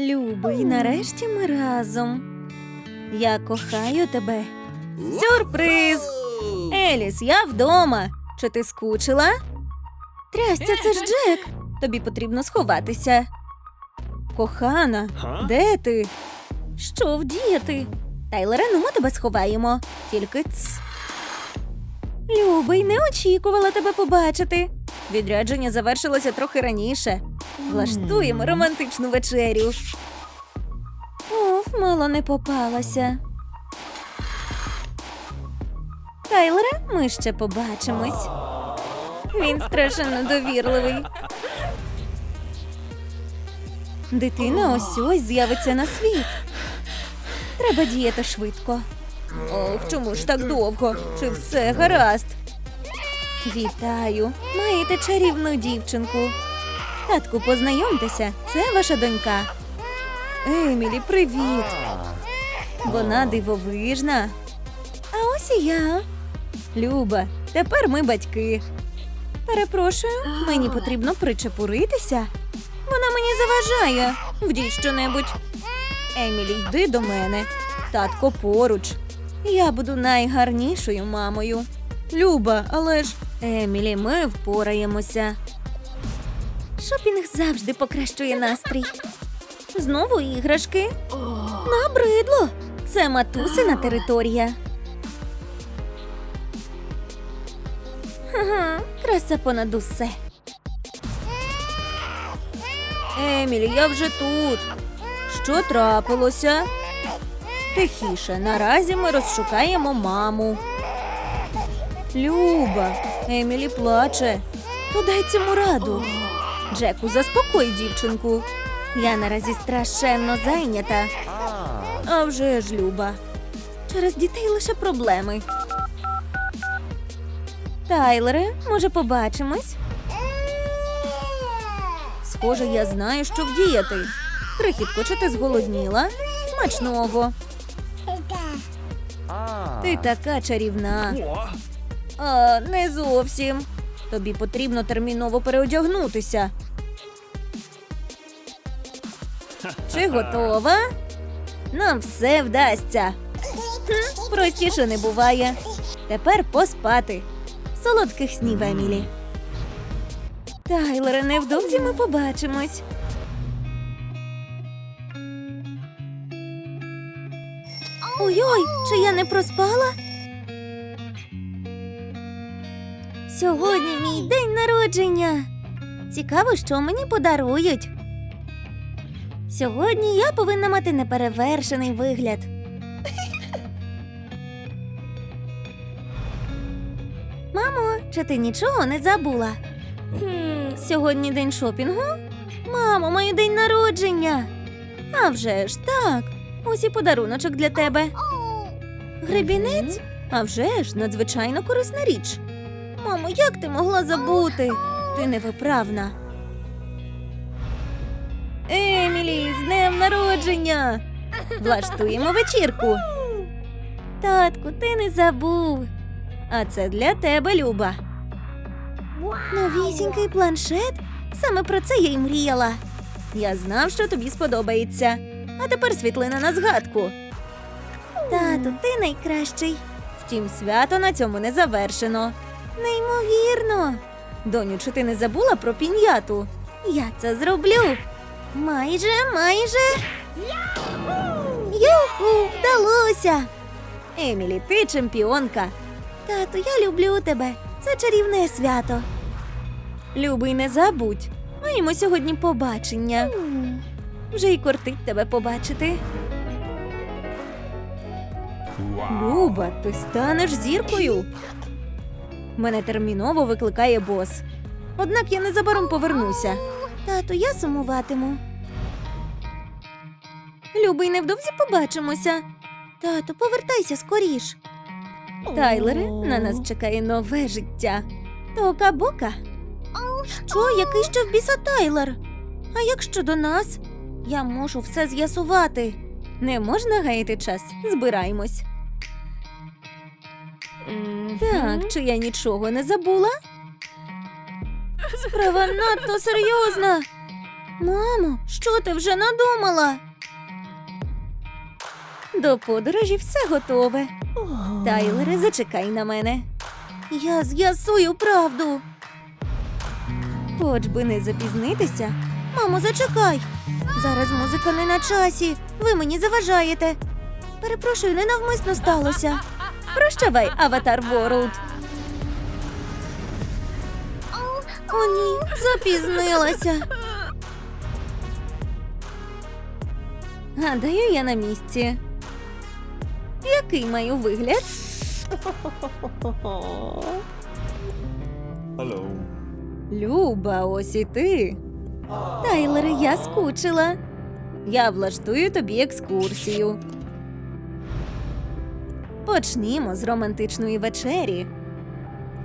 Любий, нарешті ми разом. Я кохаю тебе. Сюрприз! Еліс, я вдома. Чи ти скучила? Трястя, це ж Джек. Тобі потрібно сховатися. Кохана, де ти? Що вдіяти? Тайлере, ну ми тебе сховаємо. Тільки ц. Любий, не очікувала тебе побачити. Відрядження завершилося трохи раніше. Влаштуємо романтичну вечерю. Оф, мало не попалася. Тайлере, ми ще побачимось. Він страшенно довірливий. Дитина ось ось з'явиться на світ. Треба діяти швидко. Ох, чому ж так довго? Чи все гаразд? Вітаю! Маєте чарівну дівчинку. Татку, познайомтеся, це ваша донька. Емілі, привіт! Вона дивовижна. А ось і я. Люба, тепер ми батьки. Перепрошую, мені потрібно причепуритися. Вона мені заважає. Вдій щонебудь. Емілі, йди до мене. Татко поруч. Я буду найгарнішою мамою. Люба, але ж. Емілі, ми впораємося. Шопінг завжди покращує настрій. Знову іграшки. Набридло. Це матусина територія. Ага, краса понад усе. Емілі, я вже тут. Що трапилося? Тихіше, наразі ми розшукаємо маму. Люба, Емілі плаче. То дай цьому раду. Джеку, заспокой дівчинку. Я наразі страшенно зайнята. А вже ж, Люба. Через дітей лише проблеми. Тайлере, може, побачимось? Схоже, я знаю, що вдіяти. Крихітко, чи ти зголодніла? Смачного. Ти така чарівна. А, не зовсім. Тобі потрібно терміново переодягнутися. Чи готова? Нам все вдасться. Простіше не буває. Тепер поспати. Солодких снів, Емілі. Тайлере, невдовзі ми побачимось. Ой-ой, чи я не проспала? Сьогодні мій день народження. Цікаво, що мені подарують. Сьогодні я повинна мати неперевершений вигляд. Мамо, чи ти нічого не забула? Сьогодні день шопінгу? Мамо, маю день народження. А вже ж так. Ось і подаруночок для тебе. Гребінець? А вже ж надзвичайно корисна річ. Мамо, як ти могла забути? Ти невиправна. Емілі, з днем народження! Влаштуємо вечірку. Татку, ти не забув. А це для тебе, Люба. Новісінький планшет? Саме про це я й мріяла. Я знав, що тобі сподобається. А тепер світлина на згадку. Тату, ти найкращий. Втім, свято на цьому не завершено. Неймовірно. Доню, чи ти не забула про пін'яту? Я це зроблю. Майже, майже. Юху, вдалося. Емілі, ти чемпіонка. Тату, я люблю тебе. Це чарівне свято. Любий, не забудь. Маємо сьогодні побачення. Вже й кортить тебе побачити. Люба, ти станеш зіркою. Мене терміново викликає бос. Однак я незабаром повернуся. Тату, я сумуватиму. Любий, невдовзі побачимося. Тату, повертайся скоріш. Тайлере, на нас чекає нове життя. Тока-бока. Що, який ще в біса Тайлер? А як щодо нас? Я можу все з'ясувати. Не можна гаяти час. Збираємось. Так, чи я нічого не забула? Справа надто серйозна. Мамо, що ти вже надумала? До подорожі все готове. Тайлере, зачекай на мене. Я з'ясую правду. Хоч би не запізнитися. Мамо, зачекай. Зараз музика не на часі. Ви мені заважаєте. Перепрошую, ненавмисно сталося. Прощавай, Аватар Ворлд. О, ні, запізнилася. Гадаю, я на місці. Який маю вигляд? Hello. Люба, ось і ти. Тайлере, я скучила. Я влаштую тобі екскурсію. Почнімо з романтичної вечері.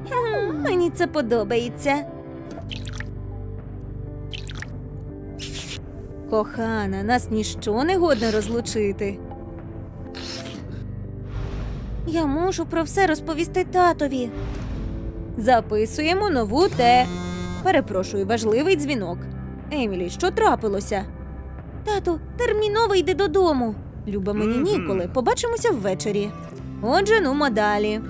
Хм, Мені це подобається. Кохана, нас ніщо не годне розлучити. Я мушу про все розповісти татові. Записуємо нову те. Перепрошую, важливий дзвінок. Емілі, що трапилося? Тату, терміново йди додому. Люба мені ніколи. Побачимося ввечері. Отже, нумо далі.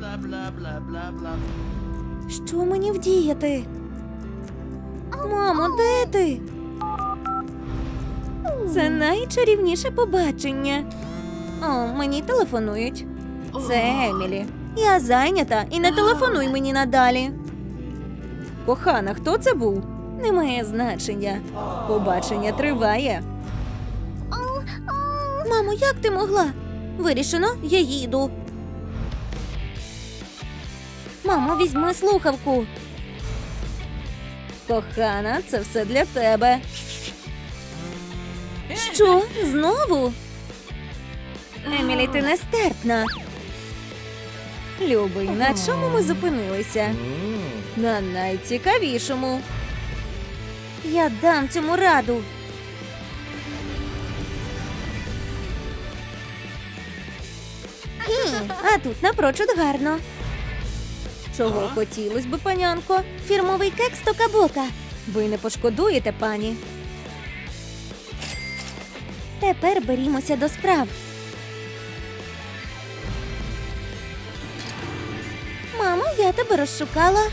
Що мені вдіяти? Мамо, де ти? Це найчарівніше побачення. О, мені телефонують. Це Емілі. Я зайнята і не телефонуй мені надалі. Кохана, хто це був? Немає значення. Побачення триває. Мамо, як ти могла? Вирішено, я їду. Мамо, візьми слухавку. Кохана, це все для тебе. Що? Знову? Емілі, ти нестерпна. Любий, на чому ми зупинилися? На найцікавішому. Я дам цьому раду. А тут напрочуд гарно. Чого хотілось би, панянко? Фірмовий кекс Токабока. Ви не пошкодуєте, пані. Тепер берімося до справ. Мамо, я тебе розшукала.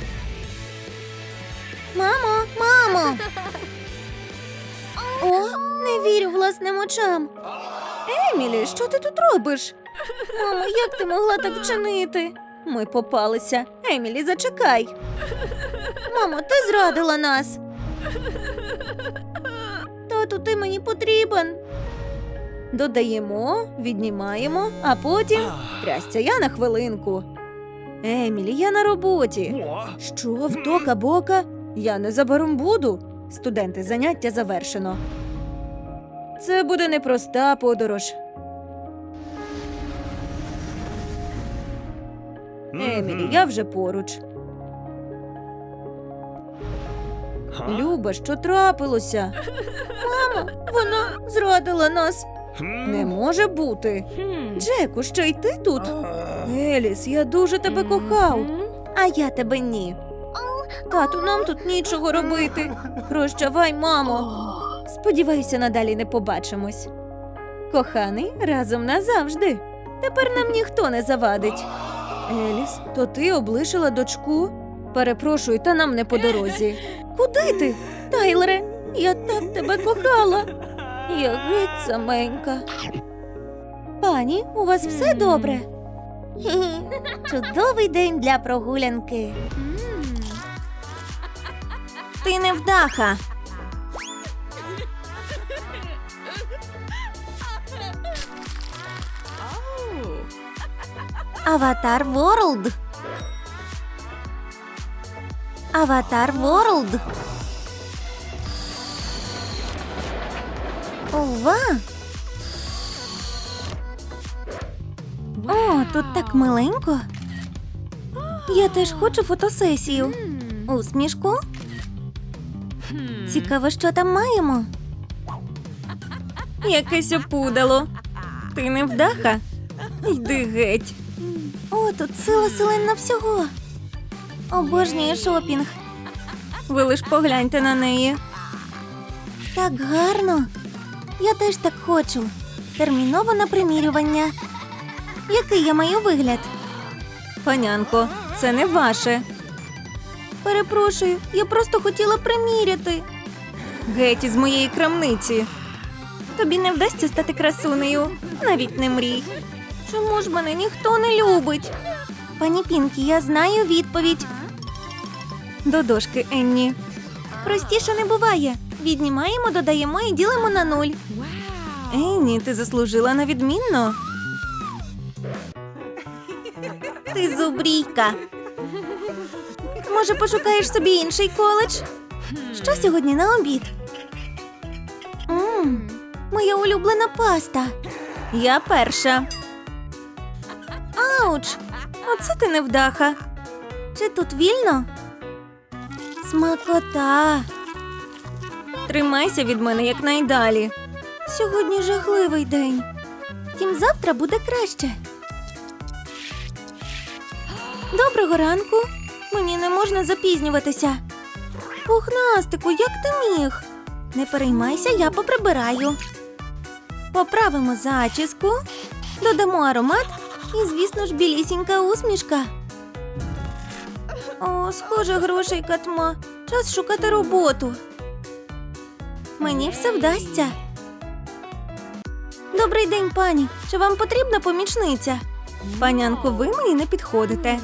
Мамо, мамо. О, не вірю власним очам. Емілі, що ти тут робиш? Мамо, як ти могла так вчинити? Ми попалися. Емілі, зачекай. Мамо, ти зрадила нас. Тату, ти мені потрібен. Додаємо, віднімаємо, а потім трясця я на хвилинку. Емілі, я на роботі. Що в тока бока? Я незабаром буду. Студенти, заняття завершено. Це буде непроста подорож. Емілі, я вже поруч. Люба, що трапилося? Мамо, вона зрадила нас. Не може бути. Джеку, що й ти тут? Еліс, я дуже тебе кохав. А я тебе ні. Тату, нам тут нічого робити. Прощавай, мамо. Сподіваюся, надалі не побачимось. Коханий, разом назавжди. Тепер нам ніхто не завадить. Еліс, то ти облишила дочку? Перепрошую, та нам не по дорозі. Куди ти? Тайлере, я так тебе кохала. Я геть саменька. Пані, у вас все добре? Чудовий день для прогулянки. Ти не Аватар Ворлд. Аватар Ворлд. Ова. О, тут так миленько. Я теж хочу фотосесію. Усмішку? Цікаво, що там маємо. Якесь опудало. Ти не вдаха? Йди геть. Тут сила селена всього. Обожнюю шопінг. Ви лиш погляньте на неї. Так гарно. Я теж так хочу. Терміново на примірювання. Який я маю вигляд? Панянко, це не ваше. Перепрошую, я просто хотіла приміряти. Геть із моєї крамниці. Тобі не вдасться стати красунею, навіть не мрій. Чому ж мене ніхто не любить? Пані Пінкі, я знаю відповідь. До дошки, Енні. Простіше не буває. Віднімаємо, додаємо і ділимо на нуль. Енні, ти заслужила на відмінно. Ти зубрійка. Може, пошукаєш собі інший коледж? Що сьогодні на обід? Мм, моя улюблена паста. Я перша. Ауч! Оце ти невдаха. Чи тут вільно? Смакота. Тримайся від мене якнайдалі. Сьогодні жахливий день. Втім, завтра буде краще. Доброго ранку. Мені не можна запізнюватися. Пухнастику, як ти міг? Не переймайся, я поприбираю. Поправимо зачіску, додамо аромат і, звісно ж, білісінька усмішка. О, схоже, грошей катма. Час шукати роботу. Мені все вдасться. Добрий день, пані. Чи вам потрібна помічниця? Панянко, ви мені не підходите.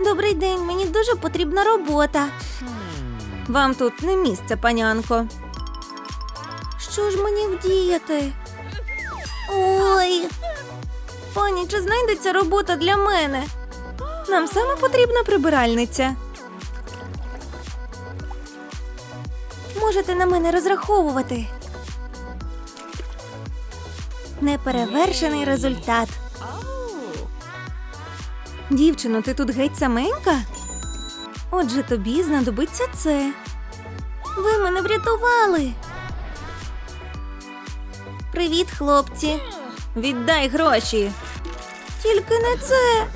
Добрий день, мені дуже потрібна робота. Вам тут не місце, панянко. Що ж мені вдіяти? Пані, чи знайдеться робота для мене? Нам саме потрібна прибиральниця. Можете на мене розраховувати. Неперевершений результат. Дівчино, ти тут геть саменька? Отже, тобі знадобиться це. Ви мене врятували. Привіт, хлопці. Віддай гроші. Тільки не це.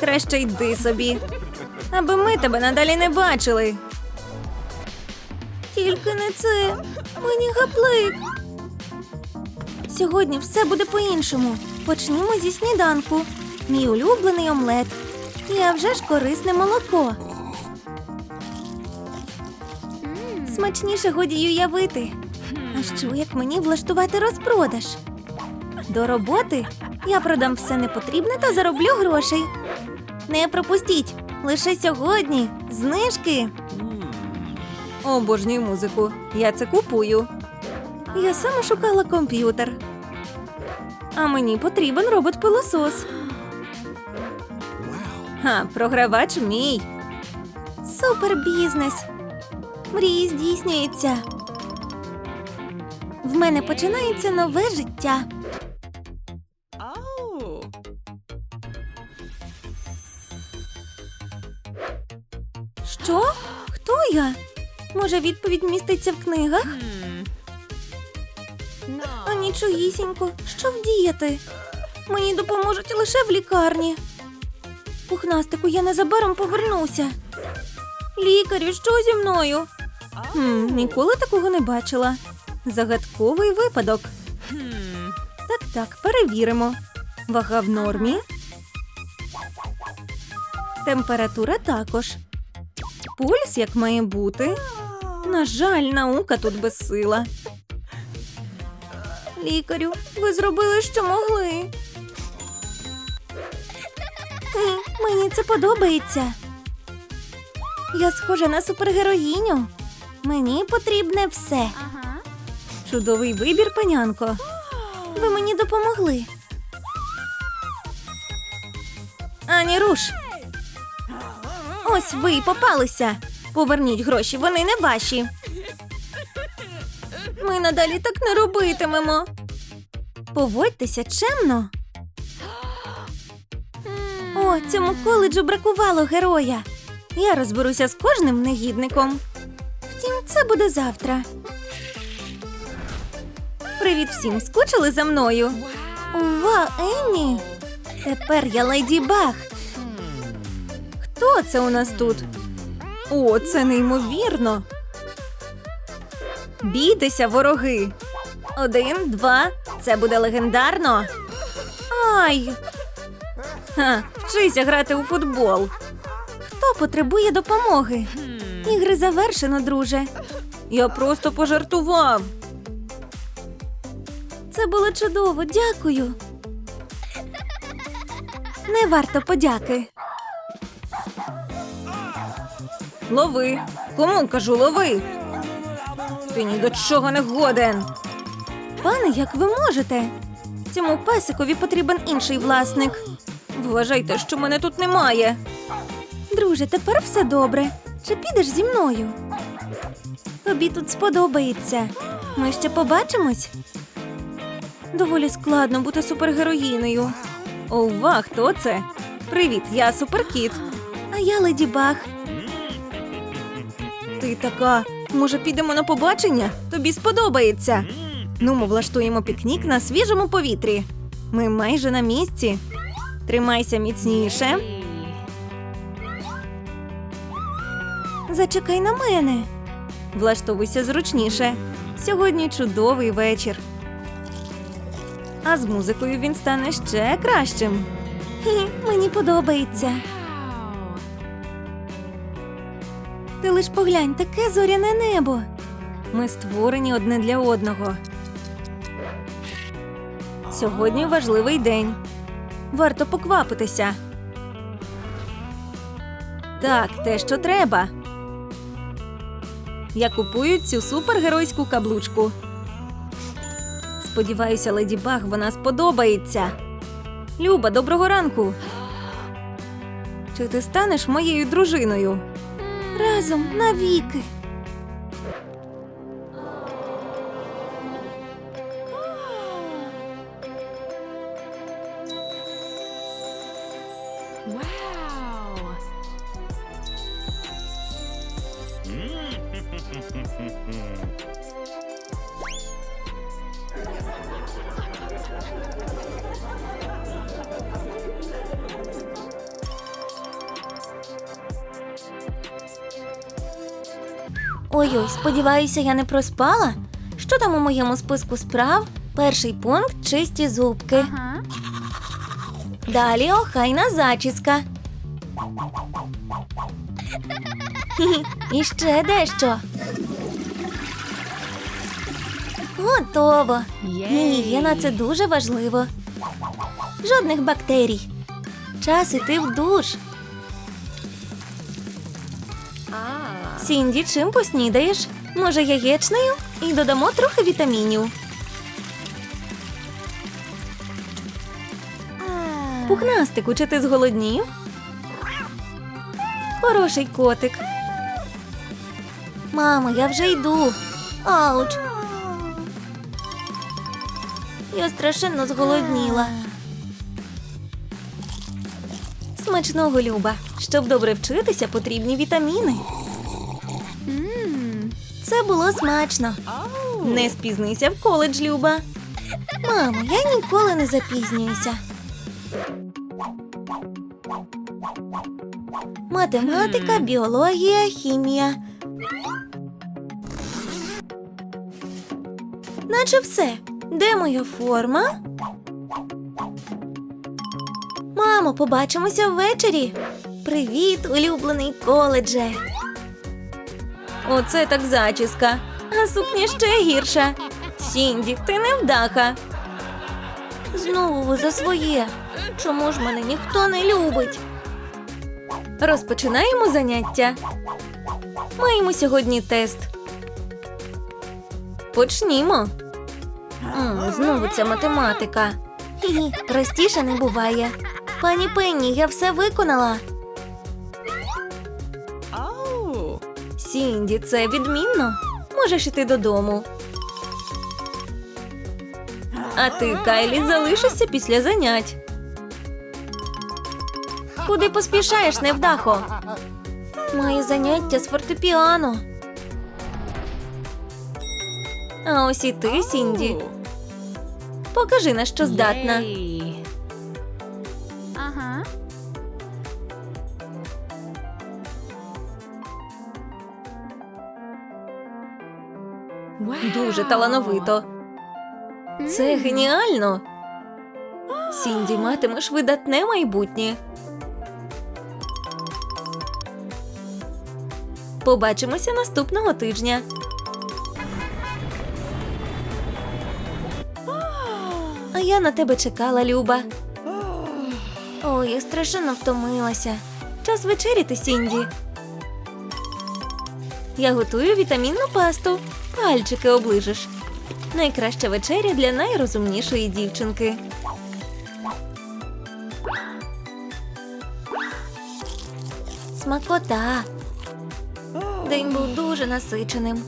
Краще йди собі, аби ми тебе надалі не бачили. Тільки не це. Мені гаплик. Сьогодні все буде по-іншому. Почнімо зі сніданку. Мій улюблений омлет. А вже ж корисне молоко. Смачніше годі уявити. А що як мені влаштувати розпродаж? До роботи я продам все непотрібне та зароблю грошей. Не пропустіть! Лише сьогодні знижки. Обожнюю музику. Я це купую. Я саме шукала комп'ютер. А мені потрібен робот-пилосос. Ха, програвач мій. Супер бізнес. Мрії здійснюються. В мене починається нове життя. Що? Хто я? Може, відповідь міститься в книгах? А нічогісінько, що вдіяти? Мені допоможуть лише в лікарні. Пухнастику, я незабаром повернуся. Лікарю, що зі мною? Хм, ніколи такого не бачила. Загадковий випадок. Так, так, перевіримо. Вага в нормі. Температура також. Пульс як має бути. На жаль, наука тут безсила. Лікарю, ви зробили, що могли. Ні, мені це подобається. Я схожа на супергероїню. Мені потрібне все. Uh-huh. Чудовий вибір, панянко. Ви мені допомогли. Ані руш. Ось ви й попалися. Поверніть гроші, вони не ваші. Ми надалі так не робитимемо. Поводьтеся чемно. О, цьому коледжу бракувало героя. Я розберуся з кожним негідником. Втім, це буде завтра. Привіт всім! Скучили за мною? Ова, Енні! Тепер я леді Баг. Хто це у нас тут? О, це неймовірно. Бійтеся, вороги. Один, два. Це буде легендарно. Ай. Ха, вчися грати у футбол. Хто потребує допомоги? Ігри завершено, друже. Я просто пожартував. Це було чудово, дякую. Не варто подяки. Лови. Кому кажу, лови. Ти ні до чого не годен. Пане, як ви можете? Цьому песикові потрібен інший власник. Вважайте, що мене тут немає. Друже, тепер все добре. Чи підеш зі мною? Тобі тут сподобається. Ми ще побачимось. Доволі складно бути супергероїною. Ова, хто це? Привіт, я суперкіт. А я леді Баг. Ти така. Може, підемо на побачення? Тобі сподобається. Ну, ми влаштуємо пікнік на свіжому повітрі. Ми майже на місці. Тримайся міцніше. Зачекай на мене. Влаштовуйся зручніше. Сьогодні чудовий вечір. А з музикою він стане ще кращим. Хі, мені подобається. Лиш поглянь, таке зоряне небо. Ми створені одне для одного. Сьогодні важливий день. Варто поквапитися. Так, те, що треба. Я купую цю супергеройську каблучку. Сподіваюся, леді Баг вона сподобається. Люба, доброго ранку. Чи ти станеш моєю дружиною? Разом навіки. Сподіваюся, я не проспала. Що там у моєму списку справ? Перший пункт чисті зубки. Huh? Далі охайна зачіска. І ще дещо. Готово. Гігієна це дуже важливо. Жодних бактерій. Час іти в душ. Сінді, чим поснідаєш? Може, яєчнею? І додамо трохи вітамінів. Пухнастику, чи ти зголоднів? Хороший котик. Мамо, я вже йду. Ауч. Я страшенно зголодніла. Смачного Люба. Щоб добре вчитися, потрібні вітаміни. Це було смачно. Не спізнися в коледж, Люба. Мамо, я ніколи не запізнююся. Математика, біологія, хімія. Наче все. Де моя форма? Мамо, побачимося ввечері. Привіт, улюблений коледже. Оце так зачіска. А сукня ще гірша. Сінді, ти невдаха. Знову ви за своє. Чому ж мене ніхто не любить? Розпочинаємо заняття. Маємо сьогодні тест. Почнімо. М, знову ця математика. Хі-хі, простіше не буває. Пані Пенні, я все виконала. Сінді, це відмінно. Можеш іти додому. А ти, Кайлі, залишишся після занять. Куди поспішаєш, невдахо? Маю заняття з фортепіано. А ось і ти, Сінді. Покажи, на що здатна. Дуже талановито. Це геніально. Сінді, матимеш видатне майбутнє. Побачимося наступного тижня. А я на тебе чекала, Люба. Ой, я страшенно втомилася. Час вечеряти, Сінді. Я готую вітамінну пасту. Пальчики оближеш. Найкраща вечеря для найрозумнішої дівчинки. Смакота. День був дуже насиченим.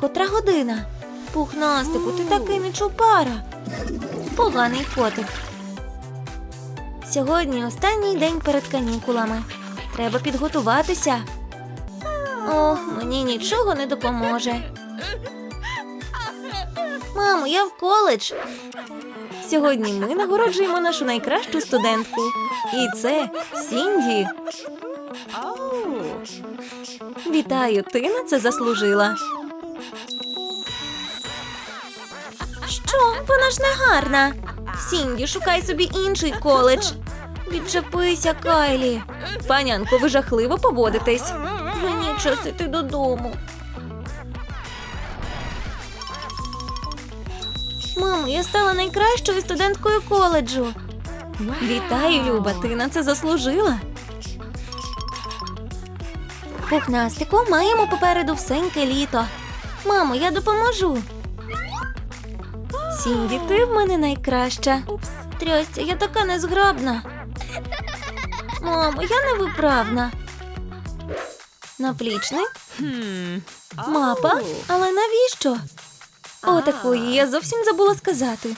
Котра година? Пухнастику, ти такий не чупара. Поганий котик. Сьогодні останній день перед канікулами. Треба підготуватися. О, мені нічого не допоможе. Мамо, я в коледж. Сьогодні ми нагороджуємо нашу найкращу студентку. І це Сінді. Вітаю, ти на це заслужила. Що? Вона ж не гарна. Сінді, шукай собі інший коледж. Відчепися, Кайлі. Панянко, ви жахливо поводитесь. Мені час іти додому. Мамо, я стала найкращою студенткою коледжу. Вітаю, Люба, ти на це заслужила. Пухнастику, маємо попереду всеньке літо. Мамо, я допоможу. Сінді, ти в мене найкраща. Трясця, я така незграбна. Мамо, я невиправна. Наплічник, мапа, але навіщо? О, такої я зовсім забула сказати.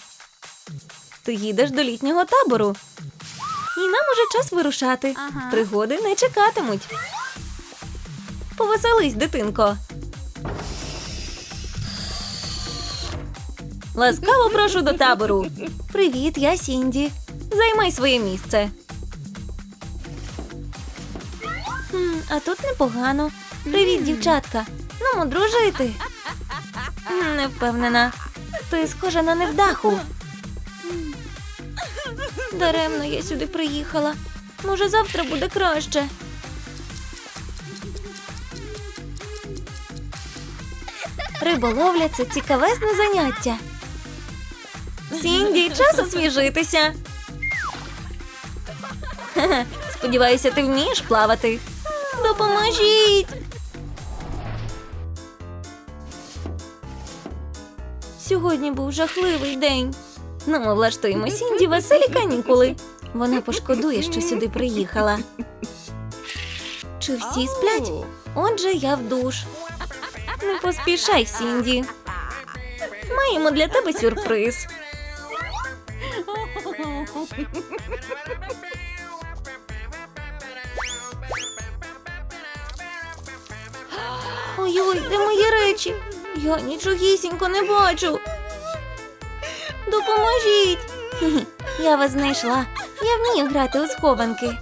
Ти їдеш до літнього табору. І нам уже час вирушати. Пригоди не чекатимуть. Повеселись, дитинко. Ласкаво прошу до табору. Привіт, я Сінді. Займай своє місце. Хм, а тут непогано. Привіт, дівчатка. Ну, дружити. Не впевнена. Ти схожа на невдаху. Даремно я сюди приїхала. Може, завтра буде краще. Риболовля це цікавезне заняття. Сінді, час освіжитися. Сподіваюся, ти вмієш плавати. Допоможіть. Сьогодні був жахливий день. Ну, ми влаштуємо Сінді веселі канікули. Вона пошкодує, що сюди приїхала. Чи всі сплять? Отже, я в душ. Не поспішай, Сінді. Маємо для тебе сюрприз. Ой-ой, де мої речі? Я нічогісінько не бачу. Допоможіть. Я вас знайшла. Я вмію грати у схованки.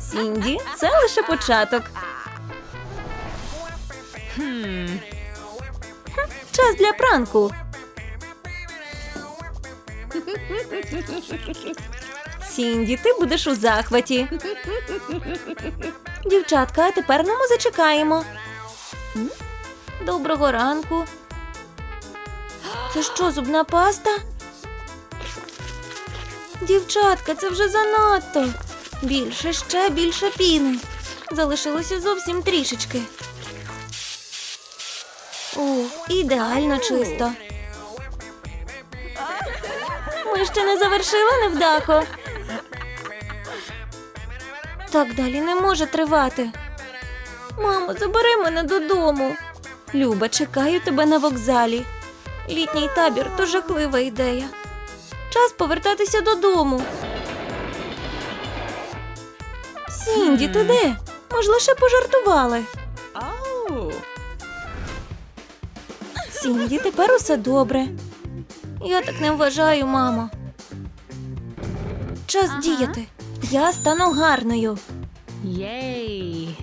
Сінді, це лише початок. Hmm. Час для пранку. Сінді, ти будеш у захваті. Дівчатка, а тепер нам зачекаємо. М? Доброго ранку. Це що, зубна паста? Дівчатка, це вже занадто. Більше, ще більше піни. Залишилося зовсім трішечки. О, ідеально чисто. Ще не завершили невдахо. Так далі не може тривати. Мамо, забери мене додому. Люба, чекаю тебе на вокзалі. Літній табір то жахлива ідея. Час повертатися додому. Сінді, ти де? Ми ж лише пожартували. Сінді, тепер усе добре. Я так не вважаю, мамо. Час Ага. діяти. Я стану гарною. Єй.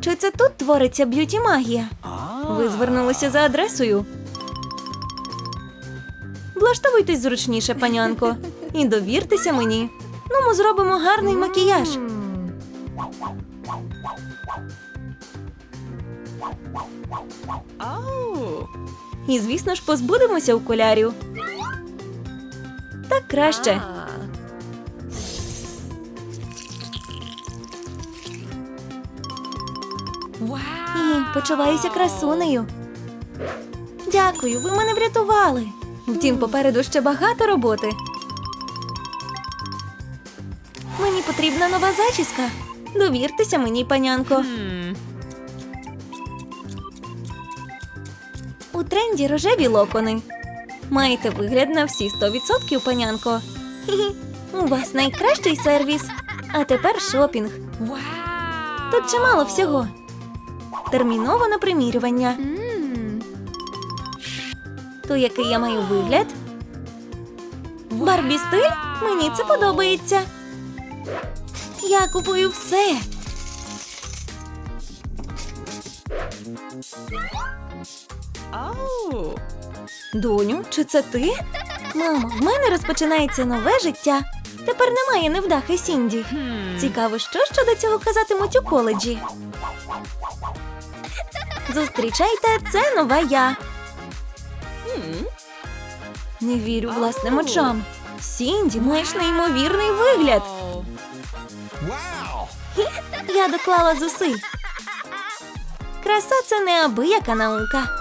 Чи це тут твориться б'юті магія? Ви звернулися за адресою. Влаштовуйтесь зручніше, панянко, і довіртеся мені. Ну, ми зробимо гарний макіяж. І, звісно ж, позбудемося окулярів. Так краще. І почуваюся красунею. Дякую, ви мене врятували. Втім, попереду ще багато роботи. Мені потрібна нова зачіска. Довіртеся мені, панянко. Тренді рожеві локони. Маєте вигляд на всі 100%, панянко. У вас найкращий сервіс. А тепер шопінг. Тут чимало всього. Терміново на примірювання. То який я маю вигляд? Барбі стиль? Мені це подобається. Я купую все. Оу. Доню, чи це ти? Мамо, в мене розпочинається нове життя. Тепер немає невдахи Сінді. Хм. Цікаво, що щодо цього казатимуть у коледжі. Зустрічайте, це нова я. Не вірю власним очам. Сінді, маєш неймовірний вигляд. Я доклала зусиль. Краса це неабияка наука.